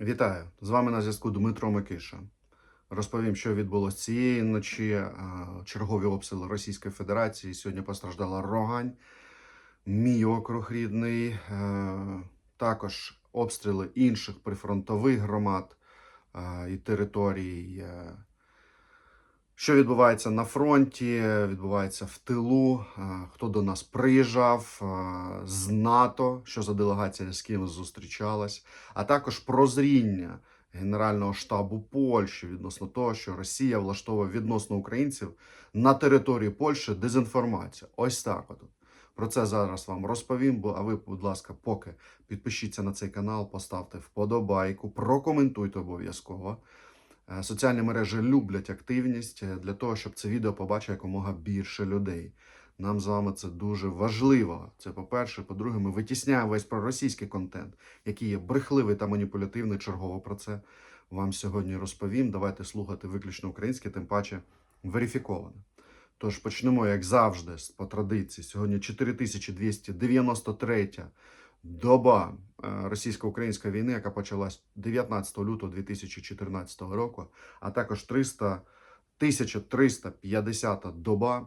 Вітаю! З вами на зв'язку Дмитро Микиша. Розповім, що відбулося цієї ночі. Е, Чергові обстріли Російської Федерації. Сьогодні постраждала Рогань, мій округ рідний. Е, Також обстріли інших прифронтових громад е, і територій. Що відбувається на фронті, відбувається в тилу, е, хто до нас приїжджав е, з НАТО, що за делегація з ким зустрічалась, а також прозріння Генерального штабу Польщі відносно того, що Росія влаштовує відносно українців на території Польщі дезінформацію. Ось так от. Про це зараз вам розповім. Бо а ви, будь ласка, поки підпишіться на цей канал, поставте вподобайку, прокоментуйте обов'язково. Е, Соціальні мережі люблять активність е, для того, щоб це відео побачило якомога більше людей. Нам з вами це дуже важливо. Це по-перше. По-друге, ми витісняємо весь проросійський контент, який є брехливий та маніпулятивний. Чергово про це вам сьогодні розповім. Давайте слухати виключно українське, тим паче верифіковане. Тож почнемо, як завжди, по традиції. Сьогодні 4293 доба російсько-української війни, яка почалась 19 лютого 2014 року, а також 300, 1350 доба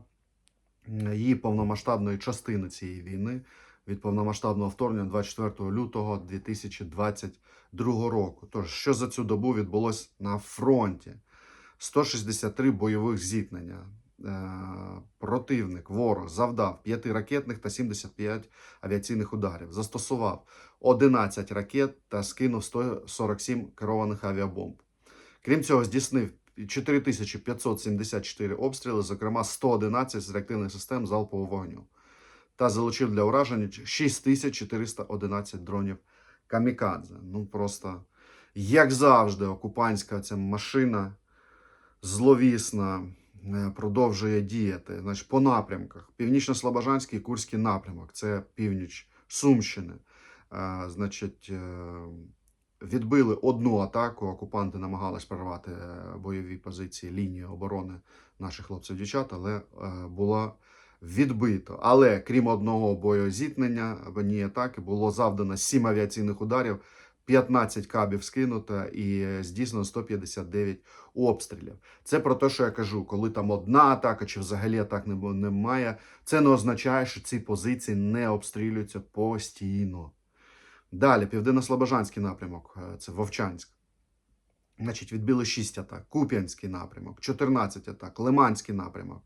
її повномасштабної частини цієї війни від повномасштабного вторгнення 24 лютого 2022 року. Тож, що за цю добу відбулося на фронті? 163 бойових зіткнення. Е, Противник, ворог завдав 5 ракетних та 75 авіаційних ударів. Застосував 11 ракет та скинув 147 керованих авіабомб. Крім цього, здійснив 4574 обстріли, зокрема 111 з реактивних систем залпового вогню, та залучив для ураження 6411 дронів камікадзе. Ну просто, як завжди, окупантська ця машина зловісна продовжує діяти. Значить, по напрямках. Північно-Слобожанський Курський напрямок це північ Сумщини. Е, Значить, е, відбили одну атаку. Окупанти намагались прорвати е, бойові позиції лінії оборони наших хлопців-дівчат, але е, було відбито. Але крім одного боєзіткнення, ні атаки, було завдано 7 авіаційних ударів. 15 кабів скинуто і здійснено 159 обстрілів. Це про те, що я кажу, коли там одна атака чи взагалі атак немає, це не означає, що ці позиції не обстрілюються постійно. Далі, Південно-Слобожанський напрямок, е, це Вовчанськ. Значить, відбили 6 атак. Куп'янський напрямок, 14 атак, Лиманський напрямок,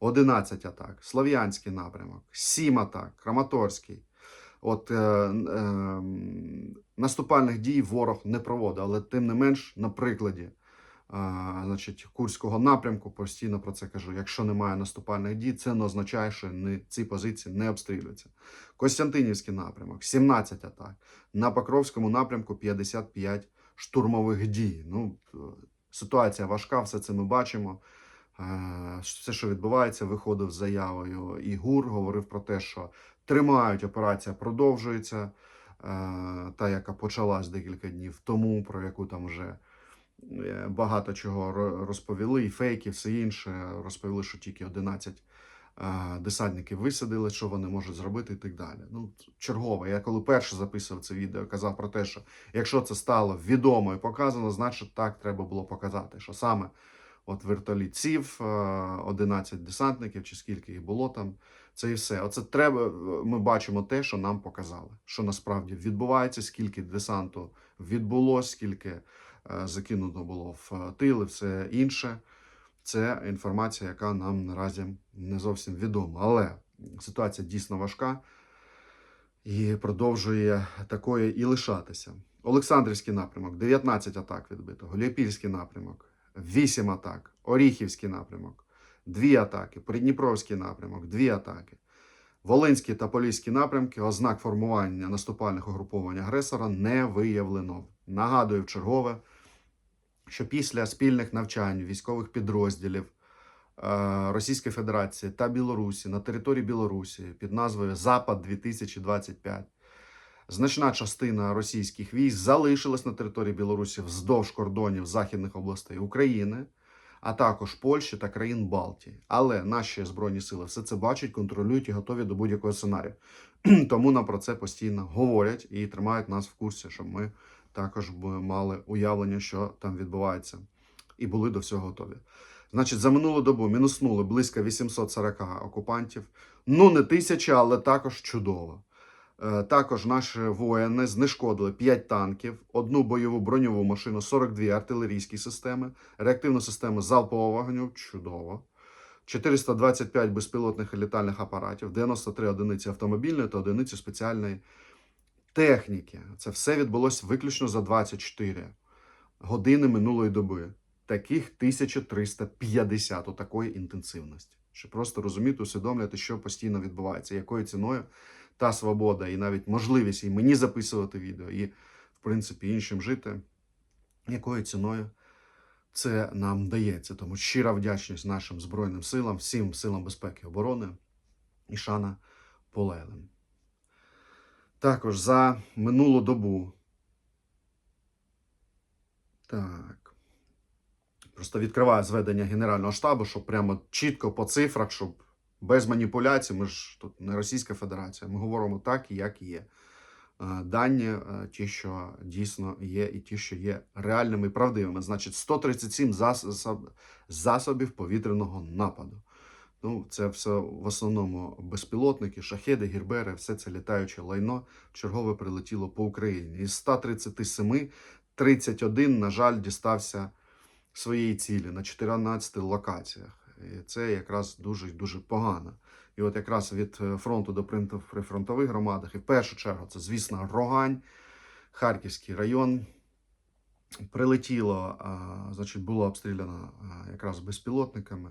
11 атак, Слов'янський напрямок, 7 атак, Краматорський. От е, е, наступальних дій ворог не проводить, але тим не менш, на прикладі а, значить, Курського напрямку постійно про це кажу. Якщо немає наступальних дій, це не означає, що не, ці позиції не обстрілюються. Костянтинівський напрямок 17 атак. На Покровському напрямку 55 штурмових дій. Ну, е, ситуація важка, все це ми бачимо. Е, Все, що відбувається, виходив з заявою. І ГУР говорив про те, що тримають, операція продовжується, е, та, яка почалась декілька днів тому, про яку там вже е, багато чого розповіли, і фейки, все інше. Розповіли, що тільки 11 е, десантників висадили, що вони можуть зробити і так далі. Ну, чергове. Я коли перше записував це відео, казав про те, що якщо це стало відомо і показано, значить так треба було показати, що саме от вертоліт сів, е, 11 десантників, чи скільки їх було там. Це і все. Оце треба. Ми бачимо те, що нам показали, що насправді відбувається, скільки десанту відбулося, скільки е, закинуто було в е, тил і все інше. Це інформація, яка нам наразі не зовсім відома. Але ситуація дійсно важка і продовжує такою і лишатися. Олександрівський напрямок 19 атак відбито, Голіопільський напрямок 8 атак, Оріхівський напрямок 2 атаки, Придніпровський напрямок 2 атаки. Волинський та Поліський напрямки ознак формування наступальних угруповань агресора не виявлено. Нагадую в чергове, що після спільних навчань військових підрозділів е, Російської Федерації та Білорусі на території Білорусі під назвою Запад 2025 значна частина російських військ залишилась на території Білорусі вздовж кордонів західних областей України, а також Польщі та країн Балтії. Але наші збройні сили все це бачать, контролюють і готові до будь-якого сценарію. Тому нам про це постійно говорять і тримають нас в курсі, щоб ми також мали уявлення, що там відбувається, і були до всього готові. Значить, за минулу добу мінуснули близько 840 окупантів. Ну, не тисяча, але також чудово. Е, Також наші воїни знешкодили 5 танків, одну бойову броньову машину, 42 артилерійські системи, реактивну систему залпового вогню чудово. 425 безпілотних і літальних апаратів, 93 одиниці автомобільної та одиниці спеціальної техніки. Це все відбулося виключно за 24 години минулої доби. Таких 1350 у такої інтенсивності. Щоб просто розуміти, усвідомляти, що постійно відбувається, якою ціною та свобода, і навіть можливість і мені записувати відео, і, в принципі, іншим жити, якою ціною це нам дається. Тому щира вдячність нашим Збройним силам, всім силам безпеки і оборони і шана полеглим. Також за минулу добу. Так. Просто відкриваю зведення Генерального штабу, щоб прямо чітко по цифрах, щоб без маніпуляцій, ми ж тут не Російська Федерація, ми говоримо так, як є. Е, Дані, е, ті, що дійсно є, і ті, що є реальними і правдивими. Значить, 137 засоб- засобів повітряного нападу. Ну, це все в основному безпілотники, шахеди, гірбери, все це літаюче лайно чергове прилетіло по Україні. Із 137 31, на жаль, дістався своєї цілі на 14 локаціях. І це якраз дуже дуже погано. І от якраз від е, фронту до прифронтових громадах, і в першу чергу, це, звісно, Рогань, Харківський район. Прилетіло, значить, було обстріляно якраз безпілотниками.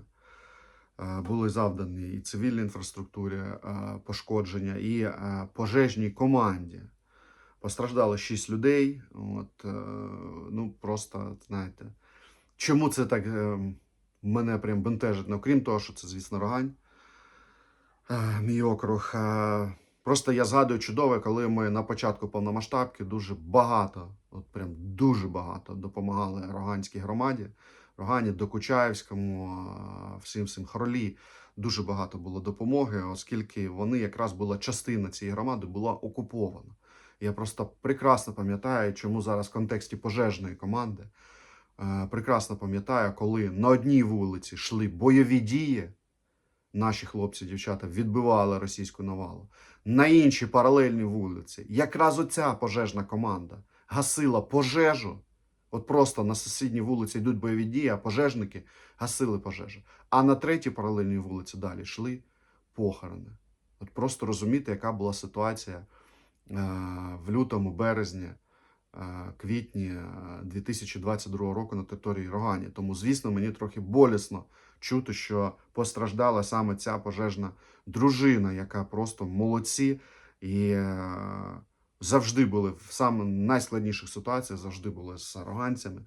Були завдані і цивільній інфраструктурі пошкодження, і пожежній команді. Постраждало 6 людей. От, е, ну, просто, знаєте, чому це так е, мене прям бентежить? Ну, крім того, що це, звісно, Рогань, е, мій округ. Е, Просто я згадую чудове, коли ми на початку повномасштабки дуже багато, от прям дуже багато допомагали Роганській громаді, Рогані, Докучаївському, е, всім всім Хоролі. Дуже багато було допомоги, оскільки вони якраз була частина цієї громади була окупована. Я просто прекрасно пам'ятаю, чому зараз в контексті пожежної команди. Е, Прекрасно пам'ятаю, коли на одній вулиці йшли бойові дії, наші хлопці, дівчата відбивали російську навалу. На іншій паралельній вулиці якраз оця пожежна команда гасила пожежу. От просто на сусідній вулиці йдуть бойові дії, а пожежники гасили пожежу. А на третій паралельній вулиці далі йшли похорони. От просто розуміти, яка була ситуація е, в лютому, березні, квітні е, 2022 року на території Рогані. Тому, звісно, мені трохи болісно чути, що постраждала саме ця пожежна дружина, яка просто молодці і е, завжди були в саме найскладніших ситуаціях, завжди були з роганцями,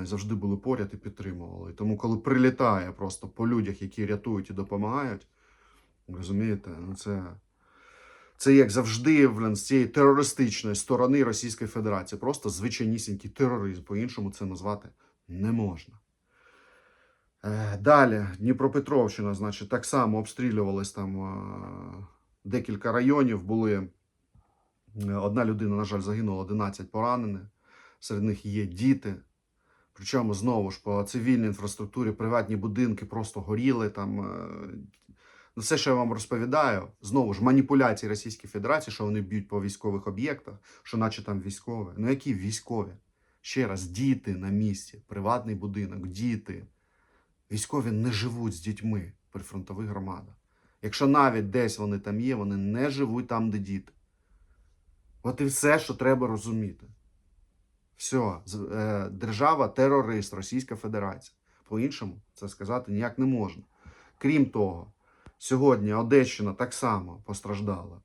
е, завжди були поряд і підтримували. Тому, коли прилітає просто по людях, які рятують і допомагають, розумієте, ну це. Це як завжди блін, з цієї терористичної сторони Російської Федерації. Просто звичайнісінький тероризм. По-іншому це назвати не можна. Е, Далі, Дніпропетровщина, значить, так само обстрілювались там е, декілька районів. Були е, одна людина, на жаль, загинула, 11 поранені. Серед них є діти. Причому знову ж по цивільній інфраструктурі приватні будинки просто горіли. Там все, що я вам розповідаю, знову ж маніпуляції Російської Федерації, що вони б'ють по військових об'єктах, що наче там військові. Ну які військові? Ще раз, діти на місці, приватний будинок, діти. Військові не живуть з дітьми при фронтових громадах. Якщо навіть десь вони там є, вони не живуть там, де діти. От і все, що треба розуміти. Все, держава терорист, Російська Федерація. По-іншому це сказати ніяк не можна. Крім того, Сьогодні Одещина так само постраждала.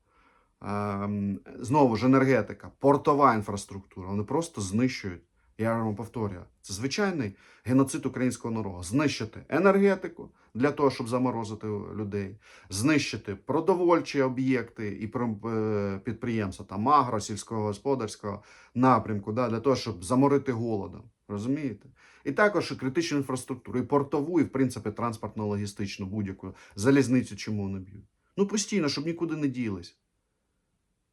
Ем, знову ж енергетика, портова інфраструктура. Вони просто знищують. Я вам повторюю, це звичайний геноцид українського народу. Знищити енергетику для того, щоб заморозити людей, знищити продовольчі об'єкти і е, підприємства там агро, сільського господарського напрямку, да, для того, щоб заморити голодом. Розумієте? І також і критичну інфраструктуру, і портову, і в принципі транспортно-логістичну будь-яку залізницю чому не б'ють. Ну постійно, щоб нікуди не ділись.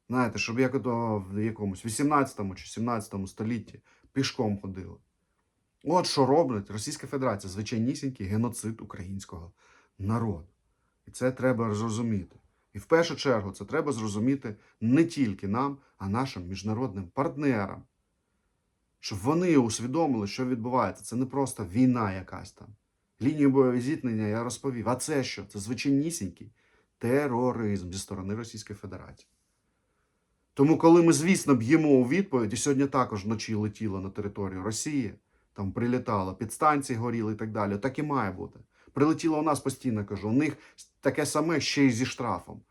Знаєте, щоб як ото в якомусь 18 чи 17 столітті пішком ходили. От що робить Російська Федерація, звичайнісінький геноцид українського народу. І це треба зрозуміти. І в першу чергу це треба зрозуміти не тільки нам, а нашим міжнародним партнерам. Щоб вони усвідомили, що відбувається. Це не просто війна якась там. Лінію бойового зіткнення я розповів. А це що? Це звичайнісінький тероризм зі сторони Російської Федерації. Тому, коли ми, звісно, б'ємо у відповідь, і сьогодні також вночі летіло на територію Росії, там прилітало, підстанції горіли і так далі, так і має бути. Прилетіло у нас постійно, кажу, у них таке саме ще й зі штрафом.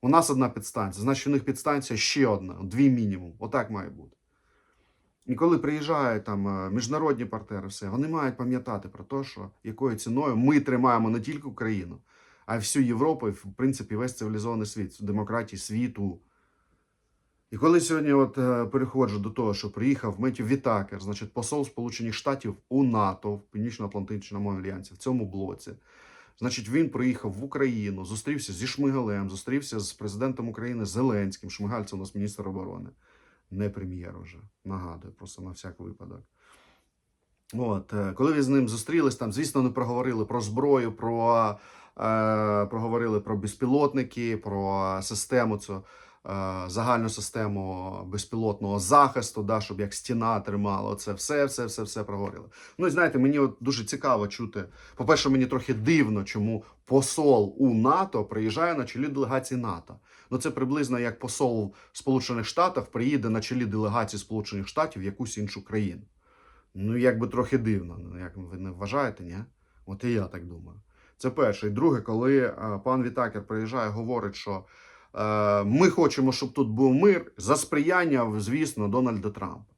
У нас одна підстанція, значить, у них підстанція ще одна, дві мінімум. Отак має бути. І коли приїжджають там е, міжнародні партнери, все, вони мають пам'ятати про те, що якою ціною ми тримаємо не тільки Україну, а й всю Європу, і, в принципі, весь цивілізований світ, демократії світу. І коли сьогодні от е, переходжу до того, що приїхав Меттю Вітакер, значить, посол Сполучених Штатів у НАТО в Північно-Атлантичному альянсі, в цьому блоці. Значить, він приїхав в Україну, зустрівся зі Шмигалем, зустрівся з президентом України Зеленським. Шмигаль це у нас міністр оборони, не прем'єр уже. Нагадую, просто на всяк випадок. От, е, коли ви з ним зустрілись, там, звісно, не проговорили про зброю, про, е, проговорили про безпілотники, про систему цю, загальну систему безпілотного захисту, да, щоб як стіна тримала. Оце все, все, все, все проговорили. Ну і знаєте, мені от дуже цікаво чути. По-перше, мені трохи дивно, чому посол у НАТО приїжджає на чолі делегації НАТО. Ну це приблизно як посол Сполучених Штатів приїде на чолі делегації Сполучених Штатів в якусь іншу країну. Ну, якби трохи дивно. Ну, як ви не вважаєте, ні? От і я так думаю. Це перше. І друге, коли е, пан Вітакер приїжджає, говорить, що е, ми хочемо, щоб тут був мир за сприяння, звісно, Дональда Трампа.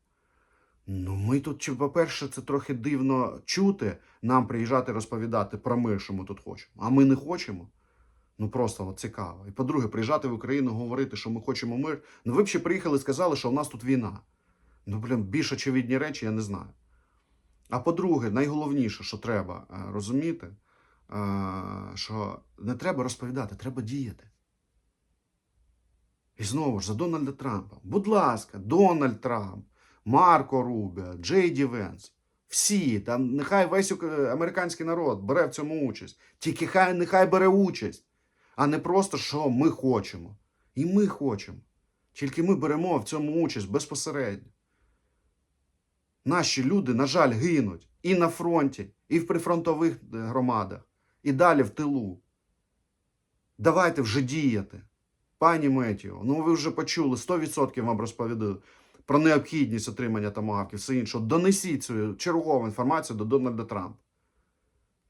Ну, ми тут, по-перше, це трохи дивно чути, нам приїжджати розповідати про мир, що ми тут хочемо. А ми не хочемо. Ну просто от цікаво. І по-друге, приїжджати в Україну, говорити, що ми хочемо мир. Ну ви б ще приїхали і сказали, що в нас тут війна. Ну, блін, більш очевидні речі я не знаю. А по-друге, найголовніше, що треба е, розуміти, е, що не треба розповідати, треба діяти. І знову ж за Дональда Трампа. Будь ласка, Дональд Трамп, Марко Рубіо, Джей Ді Венс. Всі, там нехай весь американський народ бере в цьому участь. Тільки хай нехай бере участь, а не просто що ми хочемо. І ми хочемо. Тільки ми беремо в цьому участь безпосередньо. Наші люди, на жаль, гинуть і на фронті, і в прифронтових е, громадах, і далі в тилу. Давайте вже діяти. Пані Метіо, ну ви вже почули, 100% вам розповідали про необхідність отримання томагавків, все інше. Донесіть цю чергову інформацію до Дональда Трампа.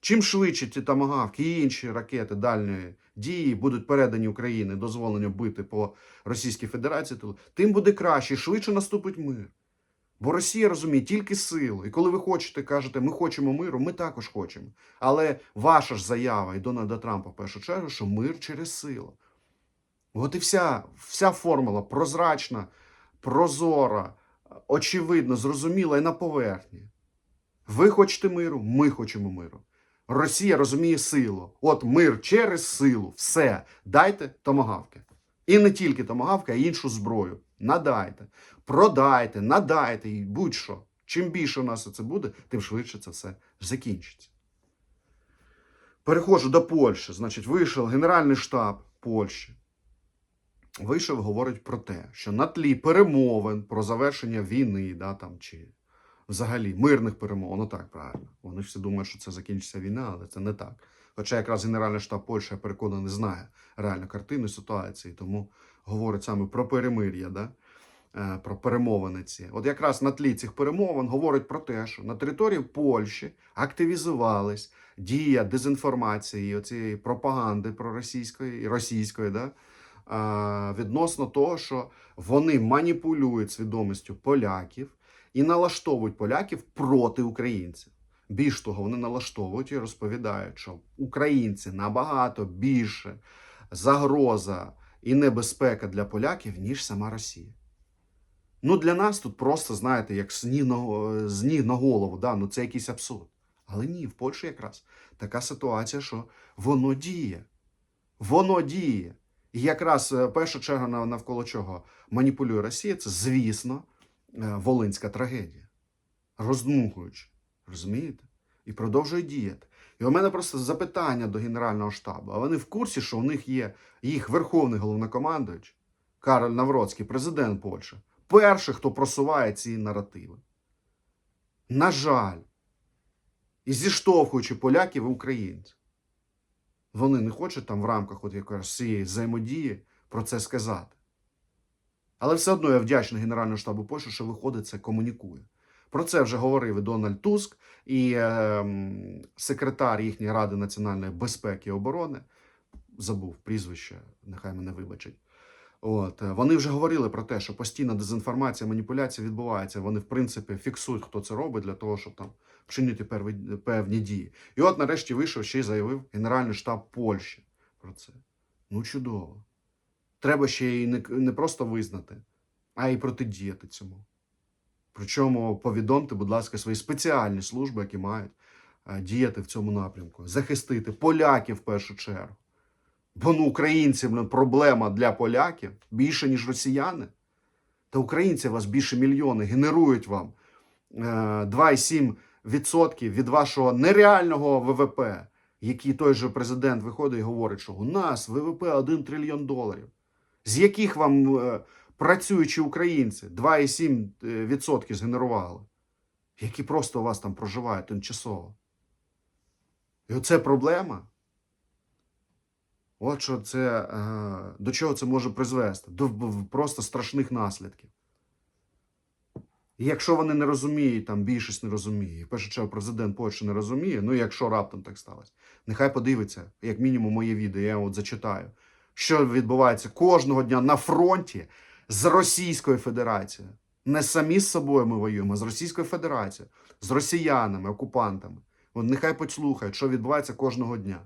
Чим швидше ті томагавки і інші ракети дальньої дії будуть передані Україні, дозволені бити по Російській Федерації, тим буде краще, і швидше наступить мир. Бо Росія розуміє тільки силу. І коли ви хочете, кажете, ми хочемо миру, ми також хочемо. Але ваша ж заява і Дональда Трампа в першу чергу, що мир через силу. От і вся, вся формула прозрачна, прозора, очевидно, зрозуміла і на поверхні. Ви хочете миру, ми хочемо миру. Росія розуміє силу. От мир через силу. Все. Дайте томагавки. І не тільки томагавки, а й іншу зброю. Надайте, продайте, надайте і будь-що. Чим більше у нас це буде, тим швидше це все закінчиться. Переходжу до Польщі. Значить, вийшов Генеральний штаб Польщі. Вийшов, говорить про те, що на тлі перемовин про завершення війни, да, там, чи взагалі мирних перемовин, ну так правильно. Вони всі думають, що це закінчиться війна, але це не так. Хоча якраз Генеральний штаб Польщі, я переконаний, знає реальну картину ситуації, тому говорить саме про перемир'я, да? е, про перемовини ці. От якраз на тлі цих перемовин говорить про те, що на території Польщі активізувались дія дезінформації, оцієї пропаганди проросійської і російської, да? Відносно того, що вони маніпулюють свідомістю поляків і налаштовують поляків проти українців. Більш того, вони налаштовують і розповідають, що українці набагато більше загроза і небезпека для поляків, ніж сама Росія. Ну, для нас тут просто, знаєте, як з на, на голову, да? ну це якийсь абсурд. Але ні, в Польщі якраз така ситуація, що воно діє. Воно діє. І якраз е, перша черга навколо чого маніпулює Росія, це, звісно, е, волинська трагедія. Роздмухуючи, розумієте? І продовжує діяти. І у мене просто запитання до Генерального штабу. А вони в курсі, що у них є їх верховний головнокомандуючий Кароль Навроцький, президент Польщі, перший, хто просуває ці наративи. На жаль, і зіштовхуючи поляків і українців. Вони не хочуть там в рамках от якоїсь цієї взаємодії про це сказати. Але все одно я вдячний Генеральному штабу Польщі, що виходить це комунікує. Про це вже говорив і Дональд Туск, і е, секретар їхньої Ради національної безпеки і оборони. Забув прізвище, нехай мене вибачить. От е, вони вже говорили про те, що постійна дезінформація, маніпуляція відбувається. Вони, в принципі, фіксують, хто це робить для того, щоб там вчинити певні дії. І от, нарешті, вийшов ще й заявив Генеральний штаб Польщі про це. Ну, чудово. Треба ще й не, просто визнати, а й протидіяти цьому. Причому повідомте, будь ласка, свої спеціальні служби, які мають е, діяти в цьому напрямку, захистити поляків в першу чергу. Бо ну українців проблема для поляків більше, ніж росіяни. Та українці вас більше мільйони генерують вам е, 2,7 відсотків від вашого нереального ВВП, який той же президент виходить і говорить, що у нас ВВП 1 трильйон доларів, з яких вам е, працюючі українці 2,7% е, згенерували, які просто у вас там проживають тимчасово. І оце проблема. От що це, е, до чого це може призвести? До просто страшних наслідків. Якщо вони не розуміють, там більшість не розуміє, в першу чергу президент Польщі не розуміє, ну якщо раптом так сталося, нехай подивиться, як мінімум, моє відео, я от зачитаю, що відбувається кожного дня на фронті з Російською Федерацією. Не самі з собою ми воюємо, а з Російською Федерацією, з росіянами, окупантами. От нехай послухають, що відбувається кожного дня.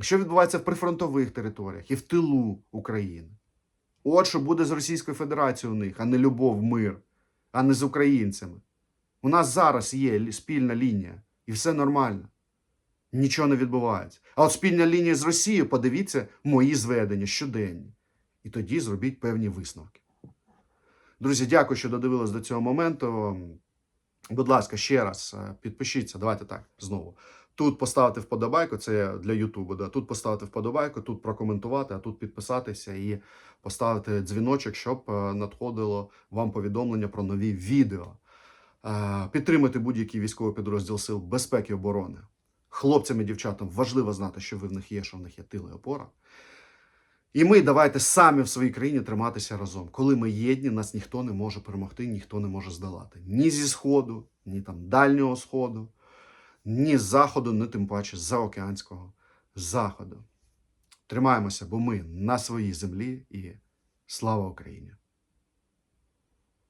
Що відбувається в прифронтових територіях і в тилу України. От що буде з Російською Федерацією у них, а не любов, мир, а не з українцями. У нас зараз є спільна лінія, і все нормально. Нічого не відбувається. А от спільна лінія з Росією, подивіться мої зведення щоденні. І тоді зробіть певні висновки. Друзі, дякую, що додивились до цього моменту. Будь ласка, ще раз е, підпишіться. Давайте так знову. Тут поставити вподобайку, це для Ютубу. Да? Тут поставити вподобайку, тут прокоментувати, а тут підписатися і поставити дзвіночок, щоб е, надходило вам повідомлення про нові відео. Е, Підтримати будь-який військовий підрозділ Сил безпеки і оборони. Хлопцям і дівчатам важливо знати, що ви в них є, що в них є тили і опора. І ми давайте самі в своїй країні триматися разом. Коли ми єдні, нас ніхто не може перемогти, ніхто не може здолати. Ні зі сходу, ні там дальнього сходу, ні заходу, ні тим паче заокеанського заходу. Тримаємося, бо ми на своїй землі і слава Україні!